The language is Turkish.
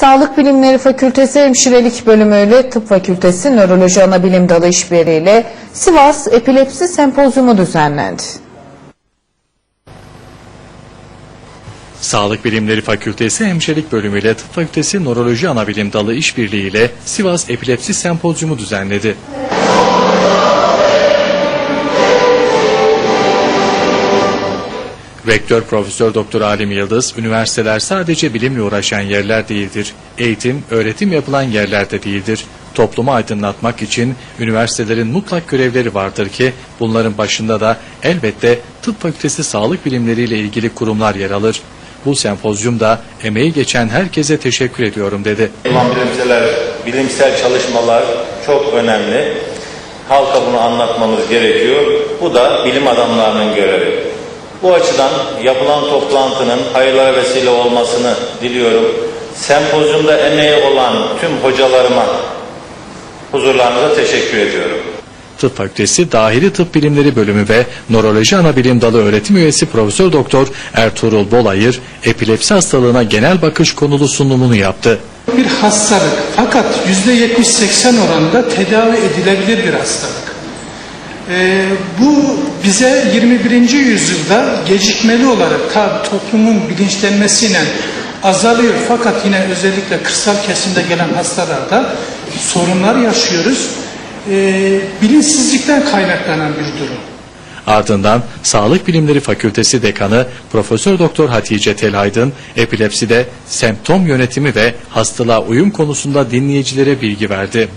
Sağlık Bilimleri Fakültesi Hemşirelik Bölümü ile Tıp Fakültesi Nöroloji Anabilim Dalı işbirliğiyle Sivas Epilepsi Sempozyumu düzenlendi. Sağlık Bilimleri Fakültesi Hemşirelik Bölümü ile Tıp Fakültesi Nöroloji Anabilim Dalı işbirliği ile Sivas Epilepsi Sempozyumu düzenledi. Rektör Profesör Doktor Alim Yıldız, üniversiteler sadece bilimle uğraşan yerler değildir. Eğitim, öğretim yapılan yerler de değildir. Toplumu aydınlatmak için üniversitelerin mutlak görevleri vardır ki bunların başında da elbette tıp fakültesi sağlık bilimleriyle ilgili kurumlar yer alır. Bu sempozyumda emeği geçen herkese teşekkür ediyorum dedi. Yapılan bilimsel, bilimsel çalışmalar çok önemli. Halka bunu anlatmamız gerekiyor. Bu da bilim adamlarının görevi. Bu açıdan yapılan toplantının hayırlara vesile olmasını diliyorum. Sempozyumda emeği olan tüm hocalarıma huzurlarınıza teşekkür ediyorum. Tıp Fakültesi Dahili Tıp Bilimleri Bölümü ve Nöroloji Anabilim Dalı öğretim üyesi Profesör Doktor Ertuğrul Bolayır, epilepsi hastalığına genel bakış konulu sunumunu yaptı. bir hastalık fakat yüzde 70-80 oranında tedavi edilebilir bir hastalık. Ee, bu bize 21. yüzyılda gecikmeli olarak tabi toplumun bilinçlenmesiyle azalıyor fakat yine özellikle kırsal kesimde gelen hastalarda sorunlar yaşıyoruz. Ee, bilinçsizlikten kaynaklanan bir durum. Ardından Sağlık Bilimleri Fakültesi Dekanı Profesör Doktor Hatice Telaydın epilepside semptom yönetimi ve hastalığa uyum konusunda dinleyicilere bilgi verdi.